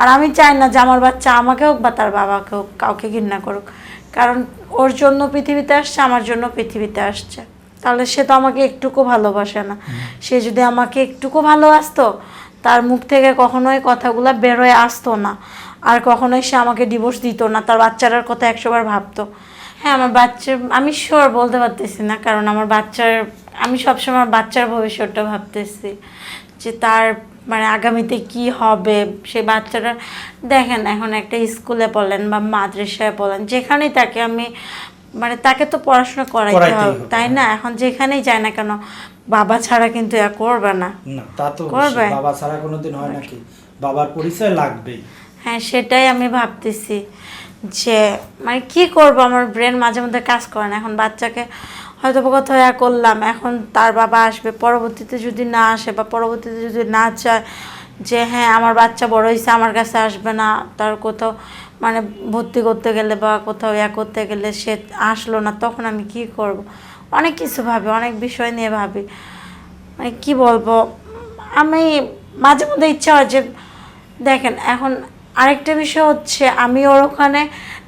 আর আমি চাই না যে আমার বাচ্চা আমাকে হোক বা তার বাবাকে হোক, কাউকে ঘৃণা করুক। কারণ ওর জন্য পৃথিবীতে আসছে, আমার জন্য পৃথিবীতে আসছে। তাহলে সে তো আমাকে একটুকু ভালোবাসে না। সে যদি আমাকে একটুকু ভালোবাসতো, তার মুখ থেকে কখনোই কথাগুলো বেরোয় আসতো না। আর কখনোই সে আমাকে ডিভোর্স দিত না, তার বাচ্চাটার কথা একশোবার ভাবতো। হ্যাঁ আমার বাচ্চা, আমি শিওর বলতে পারতেছি না, কারণ আমার বাচ্চার, আমি সবসময় বাচ্চার ভবিষ্যৎটা ভাবতেছি। যে তার মানে আগামীতে কি হবে? সে বাচ্চাটা দেখেন এখন একটা স্কুলে বলেন বা মাদ্রাসায় বলেন যেখানেই তাকে আমি মানে তাকে তো পড়াশোনা করাইতে হবে তাই না? এখন যেখানেই যায় না কেন বাবা ছাড়া কিন্তু এ করবে না। না তা তো করবে? বাবা ছাড়া কোনোদিন হয় নাকি বাবার পরিচয় লাগবেই। হ্যাঁ সেটাই আমি ভাবতেছি যে মানে কি করব? আমার ব্রেন মাঝে মধ্যে কাজ করে না। এখন বাচ্চাকে হয়তো কোথাও ইয়া করলাম। এখন তার বাবা আসবে। পরবর্তীতে যদি না আসে বা পরবর্তীতে যদি না চায় যে হ্যাঁ আমার বাচ্চা বড় হয়েছে আমার কাছে আসবে না। তার কোথাও মানে ভর্তি করতে গেলে বা কোথাও ইয়া করতে গেলে সে আসলো না, তখন আমি কি করব? অনেক কিছু ভাবি, অনেক বিষয় নিয়ে ভাবি। মানে কী বলব? আমি মাঝে মধ্যে ইচ্ছা হয় যে, দেখেন, এখন আরেকটা বিষয় হচ্ছে, আমি ওর ওখানে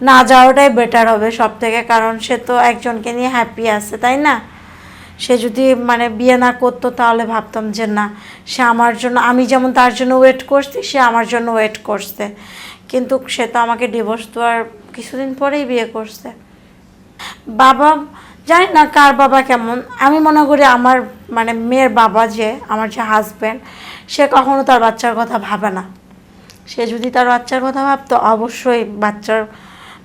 না যাওয়াটাই বেটার হবে সব থেকে কারণ সে তো একজনকে নিয়ে হ্যাপি আছে, তাই না? সে যদি মানে বিয়ে না করতো তাহলে ভাবতাম যে না, সে আমার জন্য, আমি যেমন তার জন্য ওয়েট করছি, সে আমার জন্য ওয়েট করছে। কিন্তু সে তো আমাকে ডিভোর্স দেওয়ার কিছুদিন পরেই বিয়ে করছে। বাবা, জানি না কার বাবা কেমন, আমি মনে করি আমার মানে মেয়ের বাবা যে, আমার যে হাজব্যান্ড সে কখনো তার বাচ্চার কথা ভাবে না। সে যদি তার বাচ্চার কথা ভাবতো, অবশ্যই বাচ্চার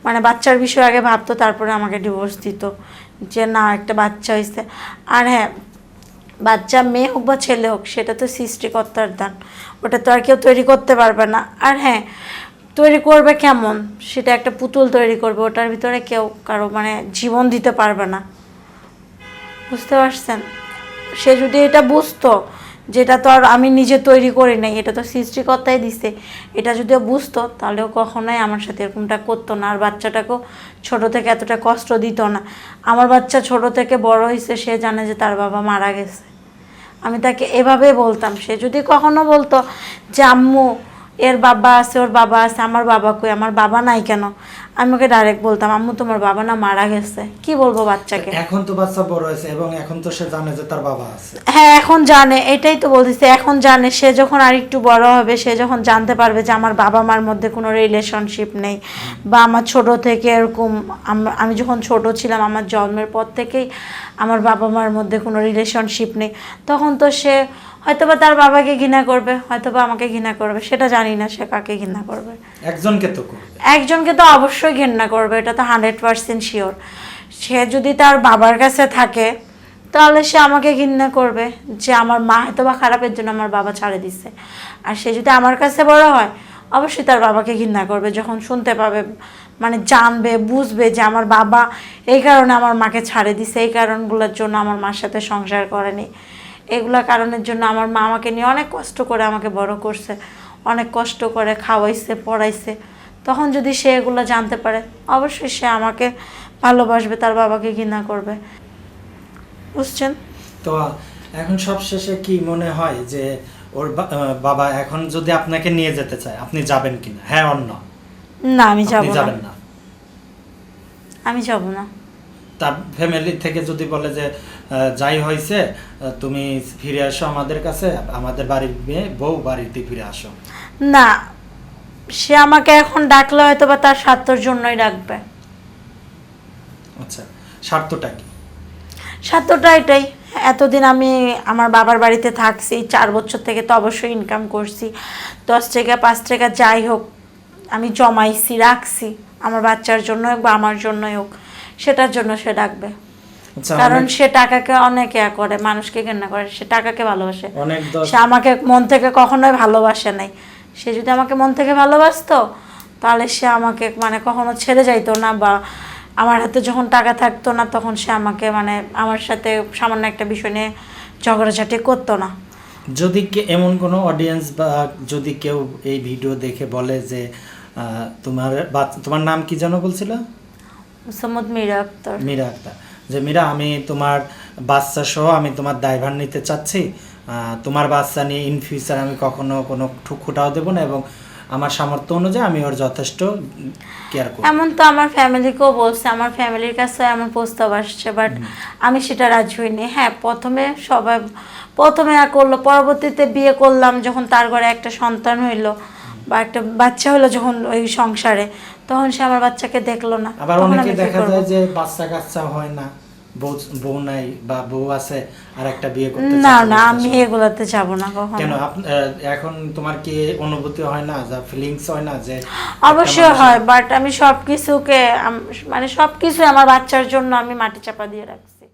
মানে বাচ্চার বিষয় আগে ভাবতো, তারপরে আমাকে ডিভোর্স দিত। যে না, একটা বাচ্চা হয়েছে আর হ্যাঁ বাচ্চা মেয়ে হোক বা ছেলে হোক, সেটা তো সৃষ্টিকর্তার দান। ওটা তো আর কেউ তৈরি করতে পারবে না। আর হ্যাঁ তৈরি করবে কেমন? সেটা একটা পুতুল তৈরি করবে, ওটার ভিতরে কেউ কারও মানে জীবন দিতে পারবে না। বুঝতে পারছেন? সে যদি এটা বুঝতো যেটা তো আর আমি নিজে তৈরি করি নাই, এটা তো সৃষ্টিকর্তাই দিছে। এটা যদি বুঝতো তাহলেও কখনোই আমার সাথে এরকমটা করতো না। আর বাচ্চাটাকেও ছোট থেকে এতটা কষ্ট দিত না। আমার বাচ্চা ছোট থেকে বড় হয়েছে, সে জানে যে তার বাবা মারা গেছে। আমি তাকে এভাবে বলতাম। সে যদি কখনো বলতো যে, আম্মু এর বাবা আছে ওর বাবা আছে আমার বাবা কই আমার বাবা নাই কেন? আমি ওকে ডাইরেক্ট বলতাম আম্মু তোমার বাবা না মারা গেছে। কি বলব বাচ্চাকে? এখন তো বাচ্চা বড় হয়েছে এবং এখন তো সে জানে যে তার বাবা আছে। হ্যাঁ এখন জানে এটাই তো বলতেছে এখন জানে সে যখন আর একটু বড় হবে সে যখন জানতে পারবে যে আমার বাবা মার মধ্যে কোনো রিলেশনশিপ নেই বা আমার ছোট থেকে এরকম আমি যখন ছোট ছিলাম আমার জন্মের পর থেকেই আমার বাবা মার মধ্যে কোনো রিলেশনশিপ নেই। তখন তো সে হয়তোবা তার বাবাকে ঘৃণা করবে হয়তোবা আমাকে ঘৃণা করবে সেটা জানি না সে কাকে ঘৃণা করবে। একজনকে তো একজনকে তো অবশ্যই ঘেন্না করবে এটা তো হান্ড্রেড পার্সেন্ট শিওর। সে যদি তার বাবার কাছে থাকে তাহলে সে আমাকে ঘৃণা করবে যে আমার মা হয়তো বা খারাপের জন্য আমার বাবা ছাড়ে দিছে। আর সে যদি আমার কাছে বড় হয় অবশ্যই তার বাবাকে ঘৃণা করবে যখন শুনতে পাবে মানে জানবে বুঝবে যে আমার বাবা এই কারণে আমার মাকে ছাড়ে দিছে এই কারণগুলোর জন্য আমার মার সাথে সংসার করেনি। এগুলা কারণের জন্য আমার মা আমাকে নিয়ে অনেক কষ্ট করে আমাকে বড় করছে অনেক কষ্ট করে খাওয়াইছে পড়াইছে। তখন যদি সে এগুলো জানতে পারে অবশ্যই সে আমাকে ভালোবাসবে তার বাবাকে ঘৃণা করবে। বুঝছেন? তো এখন সব শেষে কি মনে হয় যে ওর বাবা এখন যদি আপনাকে নিয়ে যেতে চায় আপনি যাবেন কিনা? হ্যাঁ অন্য না? আমি যাব না। না? আমি যাব না। তার ফ্যামিলি থেকে যদি বলে যে যাই হয়েছে তুমি ফিরে আসো আমাদের কাছে আমাদের বাড়ির মেয়ে বউ বাড়িতে ফিরে আসো। না সে আমাকে এখন ডাকলে হয়তো বা তার স্বার্থর জন্যই ডাকবে। আচ্ছা স্বার্থটা কি? স্বার্থটা এটাই এতদিন আমি আমার বাবার বাড়িতে থাকছি চার বছর থেকে তো অবশ্যই ইনকাম করছি। দশ টাকা পাঁচ টাকা যাই হোক আমি জমাইছি রাখছি আমার বাচ্চার জন্য হোক বা আমার জন্যই হোক। সেটার জন্য সে ডাকবে। আচ্ছা কারণ সে টাকাকে অনেক ইয়া করে মানুষকে ঘেন্না করে সে টাকাকে ভালোবাসে। সে আমাকে মন থেকে কখনোই ভালোবাসে নাই। সে যদি আমাকে মন থেকে ভালোবাসতো তাহলে সে আমাকে মানে কখনো ছেড়ে যাইতো না বা আমার হাতে যখন টাকা থাকতো না তখন সে আমাকে মানে আমার সাথে সামান্য একটা বিষয় নিয়ে ঝগড়াঝাটি করতো না। যদি কে- এমন কোনো অডিয়েন্স বা যদি কেউ এই ভিডিও দেখে বলে যে তোমার তোমার নাম কি যেন বলছিল? মোসাম্মদ মিরা আক্তার। মীরা আক্তার। যে মীরা আমি তোমার বাচ্চা সহ আমি তোমার দায়ভার নিতে চাচ্ছি। তোমার বাচ্চা নিয়ে ইন ফিউচার আমি কখনো কোনো ঠুকুটাও দেবো না এবং আমার সামর্থ্য অনুযায়ী আমি ওর যথেষ্ট কেয়ার করি এমন তো আমার ফ্যামিলিকেও বলছে আমার ফ্যামিলির কাছে এমন প্রস্তাব আসছে বাট আমি সেটা রাজি হইনি। হ্যাঁ প্রথমে সবাই প্রথমে আর করল পরবর্তীতে বিয়ে করলাম যখন তার ঘরে একটা সন্তান হইল। বা একটা বাচ্চা হলো যখন ওই সংসারে তখন সে আমার বাচ্চাকে দেখল না। আবার অনেকে দেখা যায় যে বাচ্চা কাচ্চা হয় না বউ নাই বা বউ আছে আর একটা বিয়ে করতে না না আমি এগুলাতে যাব না কখনো। কেন এখন তোমার কি অনুভূতি হয় না যা ফিলিংস হয় না যে অবশ্যই হয় বাট আমি সব কিছুকে মানে সব কিছু আমার বাচ্চার জন্য আমি মাটি চাপা দিয়ে রাখছি।